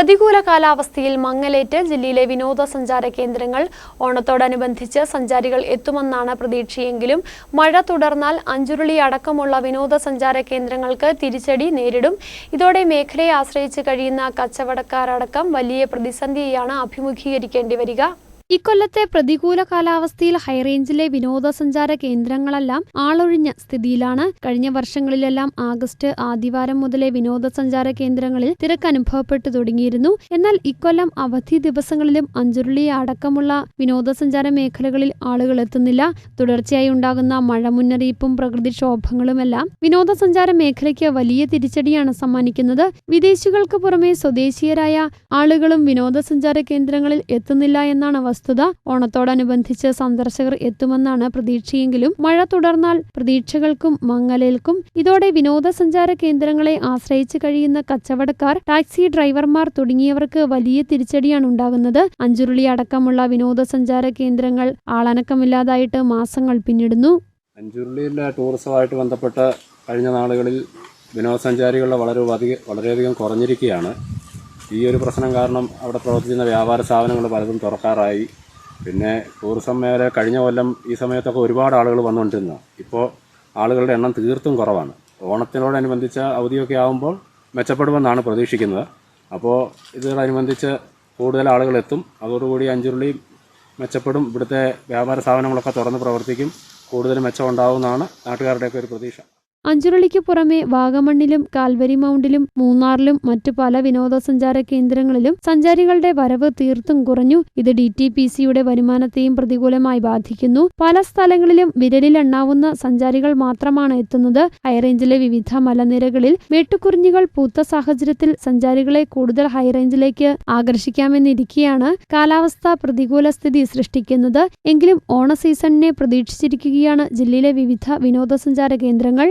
പ്രതികൂല കാലാവസ്ഥയിൽ മങ്ങലേറ്റ് ജില്ലയിലെ വിനോദസഞ്ചാര കേന്ദ്രങ്ങൾ ഓണത്തോടനുബന്ധിച്ച് സഞ്ചാരികൾ എത്തുമെന്നാണ് പ്രതീക്ഷയെങ്കിലും മഴ തുടർന്നാൽ അഞ്ചുരുളി അടക്കമുള്ള വിനോദസഞ്ചാര കേന്ദ്രങ്ങൾക്ക് തിരിച്ചടി നേരിടും. ഇതോടെ മേഖലയെ ആശ്രയിച്ച് കഴിയുന്ന കച്ചവടക്കാരടക്കം വലിയ പ്രതിസന്ധിയെയാണ് അഭിമുഖീകരിക്കേണ്ടി വരിക. ഇക്കൊല്ലത്തെ പ്രതികൂല കാലാവസ്ഥയിൽ ഹൈറേഞ്ചിലെ വിനോദസഞ്ചാര കേന്ദ്രങ്ങളെല്ലാം ആളൊഴിഞ്ഞ സ്ഥിതിയിലാണ്. കഴിഞ്ഞ വർഷങ്ങളിലെല്ലാം ആഗസ്റ്റ് ആദിവാരം മുതലേ വിനോദസഞ്ചാര കേന്ദ്രങ്ങളിൽ തിരക്ക് അനുഭവപ്പെട്ടു തുടങ്ങിയിരുന്നു. എന്നാൽ ഇക്കൊല്ലം അവധി ദിവസങ്ങളിലും അഞ്ചുരുളി അടക്കമുള്ള വിനോദസഞ്ചാര മേഖലകളിൽ ആളുകൾ എത്തുന്നില്ല. തുടർച്ചയായി ഉണ്ടാകുന്ന മഴ മുന്നറിയിപ്പും പ്രകൃതിക്ഷോഭങ്ങളുമെല്ലാം വിനോദസഞ്ചാര മേഖലയ്ക്ക് വലിയ തിരിച്ചടിയാണ് സമ്മാനിക്കുന്നത്. വിദേശികൾക്ക് പുറമെ സ്വദേശീയരായ ആളുകളും വിനോദസഞ്ചാര കേന്ദ്രങ്ങളിൽ എത്തുന്നില്ല എന്നാണ് വസ്തുത ഓണത്തോടനുബന്ധിച്ച് സന്ദർശകർ എത്തുമെന്നാണ് പ്രതീക്ഷയെങ്കിലും മഴ തുടർന്നാൽ പ്രതീക്ഷകൾക്കും മങ്ങലേൽക്കും. ഇതോടെ വിനോദസഞ്ചാര കേന്ദ്രങ്ങളെ ആശ്രയിച്ച് കഴിയുന്ന കച്ചവടക്കാർ ടാക്സി ഡ്രൈവർമാർ തുടങ്ങിയവർക്ക് വലിയ തിരിച്ചടിയാണ് ഉണ്ടാകുന്നത്. അഞ്ചുരുളി അടക്കമുള്ള വിനോദസഞ്ചാര കേന്ദ്രങ്ങൾ ആളനക്കമില്ലാതായിട്ട് മാസങ്ങൾ പിന്നിടുന്നു. അഞ്ചുരുളിയിലെ ടൂറിസവുമായിട്ട് ബന്ധപ്പെട്ട കഴിഞ്ഞ നാളുകളിൽ വിനോദസഞ്ചാരികളുടെ വളരെ വളരെയധികം കുറഞ്ഞിരിക്കുകയാണ്. ഈ ഒരു പ്രശ്നം കാരണം അവിടെ പ്രവർത്തിക്കുന്ന വ്യാപാര സ്ഥാപനങ്ങൾ പലതും തുറക്കാറായി. പിന്നെ ടൂറിസം മേഖല കഴിഞ്ഞ കൊല്ലം ഈ സമയത്തൊക്കെ ഒരുപാട് ആളുകൾ വന്നുകൊണ്ടിരുന്നു. ഇപ്പോൾ ആളുകളുടെ എണ്ണം തീർത്തും കുറവാണ്. ഓണത്തിനോടനുബന്ധിച്ച അവധിയൊക്കെ ആകുമ്പോൾ മെച്ചപ്പെടുമെന്നാണ് പ്രതീക്ഷിക്കുന്നത്. അപ്പോൾ ഇതോടനുബന്ധിച്ച് കൂടുതൽ ആളുകൾ എത്തും. അതോടുകൂടി അഞ്ചുരുളി മെച്ചപ്പെടും. ഇവിടുത്തെ വ്യാപാര സ്ഥാപനങ്ങളൊക്കെ തുറന്ന് പ്രവർത്തിക്കും. കൂടുതൽ മെച്ചം ഉണ്ടാവുമെന്നാണ് നാട്ടുകാരുടെയൊക്കെ ഒരു പ്രതീക്ഷ. അഞ്ചുരുളിക്ക് പുറമെ വാഗമണ്ണിലും കാൽവരി മൗണ്ടിലും മൂന്നാറിലും മറ്റു പല വിനോദസഞ്ചാര കേന്ദ്രങ്ങളിലും സഞ്ചാരികളുടെ വരവ് തീർത്തും കുറഞ്ഞു. ഇത് ഡി ടി പി സിയുടെ വരുമാനത്തെയും പ്രതികൂലമായി ബാധിക്കുന്നു. പല സ്ഥലങ്ങളിലും വിരലിലെണ്ണാവുന്ന സഞ്ചാരികൾ മാത്രമാണ് എത്തുന്നത്. ഹൈറേഞ്ചിലെ വിവിധ മലനിരകളിൽ വെട്ടുകുറിഞ്ഞികൾ പൂത്ത സാഹചര്യത്തിൽ സഞ്ചാരികളെ കൂടുതൽ ഹൈറേഞ്ചിലേക്ക് ആകർഷിക്കാമെന്നിരിക്കെയാണ് കാലാവസ്ഥ പ്രതികൂല സ്ഥിതി സൃഷ്ടിക്കുന്നത്. എങ്കിലും ഓണ സീസണിനെ പ്രതീക്ഷിച്ചിരിക്കുകയാണ് ജില്ലയിലെ വിവിധ വിനോദസഞ്ചാര കേന്ദ്രങ്ങൾ.